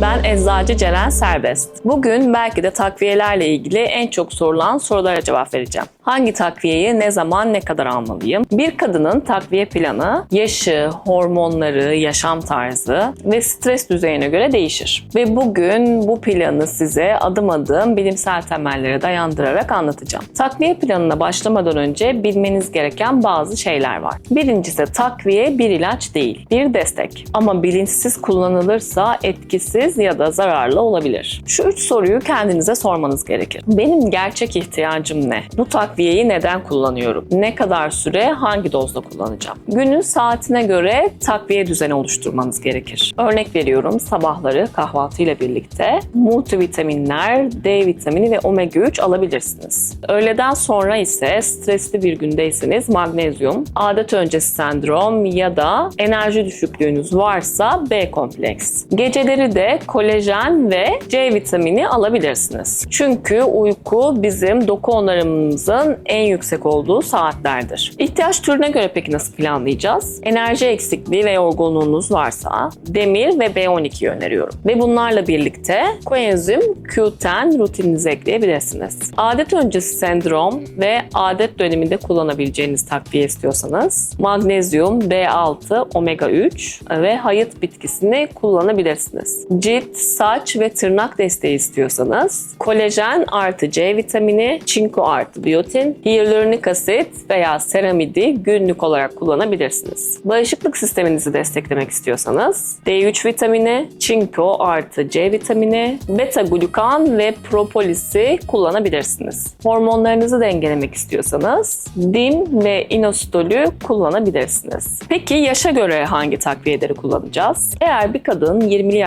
Naci Ceren Serbest. Bugün belki de takviyelerle ilgili en çok sorulan sorulara cevap vereceğim. Hangi takviyeyi ne zaman ne kadar almalıyım? Bir kadının takviye planı yaşı, hormonları, yaşam tarzı ve stres düzeyine göre değişir. Ve bugün bu planı size adım adım bilimsel temellere dayandırarak anlatacağım. Takviye planına başlamadan önce bilmeniz gereken bazı şeyler var. Birincisi takviye bir ilaç değil, bir destek. Ama bilinçsiz kullanılırsa etkisiz ya da zararlı olabilir. Şu üç soruyu kendinize sormanız gerekir. Benim gerçek ihtiyacım ne? Bu takviyeyi neden kullanıyorum? Ne kadar süre hangi dozda kullanacağım? Günün saatine göre takviye düzeni oluşturmanız gerekir. Örnek veriyorum sabahları kahvaltıyla birlikte multivitaminler, D vitamini ve omega 3 alabilirsiniz. Öğleden sonra ise stresli bir gündeyseniz magnezyum, adet öncesi sendrom ya da enerji düşüklüğünüz varsa B kompleks. Geceleri de kolajen ve C vitamini alabilirsiniz. Çünkü uyku bizim doku onarımımızın en yüksek olduğu saatlerdir. İhtiyaç türüne göre peki nasıl planlayacağız? Enerji eksikliği ve yorgunluğunuz varsa demir ve B12'yi öneriyorum. Ve bunlarla birlikte koenzim Q10 rutininize ekleyebilirsiniz. Adet öncesi sendrom ve adet döneminde kullanabileceğiniz takviye istiyorsanız magnezyum, B6, omega 3 ve hayıt bitkisini kullanabilirsiniz. Cilt, saç ve tırnak desteği istiyorsanız kolajen artı C vitamini, çinko artı biyotin, hyaluronik asit veya seramidi günlük olarak kullanabilirsiniz. Bağışıklık sisteminizi desteklemek istiyorsanız D3 vitamini, çinko artı C vitamini, beta glukan ve propolisi kullanabilirsiniz. Hormonlarınızı dengelemek istiyorsanız DIM ve inositolü kullanabilirsiniz. Peki yaşa göre hangi takviyeleri kullanacağız? Eğer bir kadın 20'li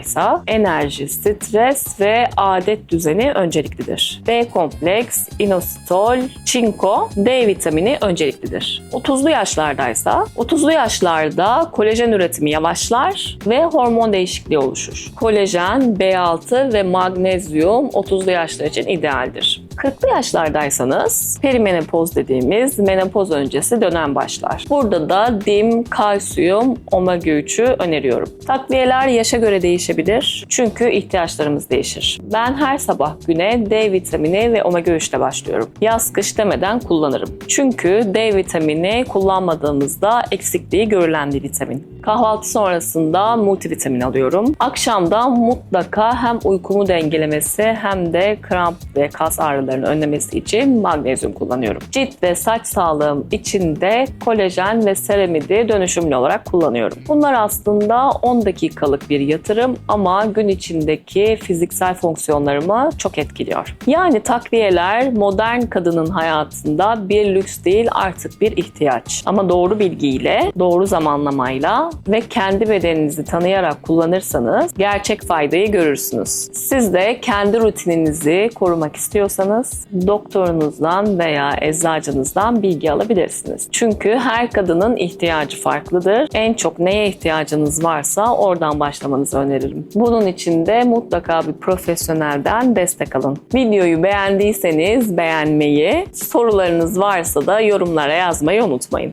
yaşlardaysa enerji, stres ve adet düzeni önceliklidir. B kompleks, inositol, çinko, D vitamini önceliklidir. 30'lu yaşlardaysa 30'lu yaşlarda kolajen üretimi yavaşlar ve hormon değişikliği oluşur. Kolajen, B6 ve magnezyum 30'lu yaşlar için idealdir. 40'lı yaşlardaysanız perimenopoz dediğimiz menopoz öncesi dönem başlar. Burada da dim, kalsiyum, omega 3'ü öneriyorum. Takviyeler yaşa göre değişebilir çünkü ihtiyaçlarımız değişir. Ben her sabah güne D vitamini ve omega 3 ile başlıyorum. Yaz kış demeden kullanırım. Çünkü D vitamini kullanmadığımızda eksikliği görülen bir vitamin. Kahvaltı sonrasında multivitamin alıyorum. Akşamda mutlaka hem uykumu dengelemesi hem de kramp ve kas ağrılarını önlemesi için magnezyum kullanıyorum. Cilt ve saç sağlığım için de kolajen ve seramidi dönüşümlü olarak kullanıyorum. Bunlar aslında 10 dakikalık bir yatırım ama gün içindeki fiziksel fonksiyonlarımı çok etkiliyor. Yani takviyeler modern kadının hayatında bir lüks değil artık bir ihtiyaç. Ama doğru bilgiyle, doğru zamanlamayla ve kendi bedeninizi tanıyarak kullanırsanız gerçek faydayı görürsünüz. Siz de kendi rutininizi korumak istiyorsanız doktorunuzdan veya eczacınızdan bilgi alabilirsiniz. Çünkü her kadının ihtiyacı farklıdır. En çok neye ihtiyacınız varsa oradan başlamanızı öneririm. Bunun için de mutlaka bir profesyonelden destek alın. Videoyu beğendiyseniz beğenmeyi, sorularınız varsa da yorumlara yazmayı unutmayın.